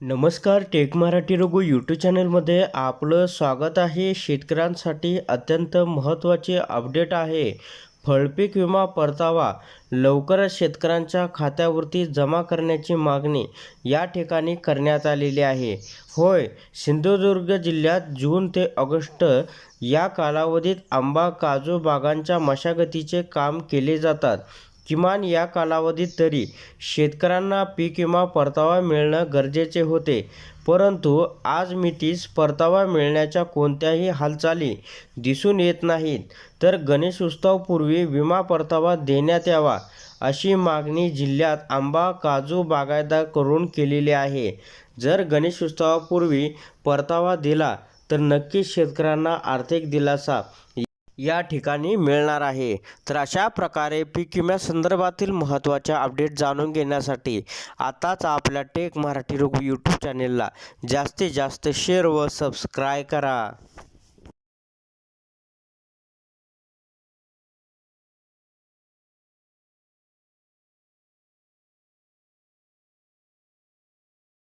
नमस्कार take Marathi Raghu YouTube चॅनलमध्ये आपलं स्वागत आहे. शेतकऱ्यांसाठी अत्यंत महत्त्वाचे अपडेट आहे. फळपीक विमा परतावा लवकरच शेतकऱ्यांच्या खात्यावरती जमा करण्याची मागणी या ठिकाणी करण्यात आलेली आहे. होय सिंधुदुर्ग जिल्ह्यात जून ते ऑगस्ट या कालावधीत आंबा काजू बागांच्या मशागतीचे काम केले जातात. किमान या कालावधीत तरी शेतकऱ्यांना पीक विमा परतावा मिळणं गरजेचे होते. परंतु आज मितीस परतावा मिळण्याच्या कोणत्याही हालचाली दिसून येत नाहीत. तर गणेश उत्सवापूर्वी विमा परतावा देण्यात यावा अशी मागणी जिल्ह्यात आंबा काजू बागायतदारांकडून केलेली आहे. जर गणेश उत्सवापूर्वी परतावा दिला तर नक्कीच शेतकऱ्यांना आर्थिक दिलासा या ठिकाणी मिळणार आहे. तर अशा प्रकारे पीक विम्यासंदर्भातील महत्त्वाच्या अपडेट जाणून घेण्यासाठी आताच आपल्या टेक मराठी रोग यूट्यूब चॅनेलला जास्तीत जास्त शेअर व सबस्क्राय करा.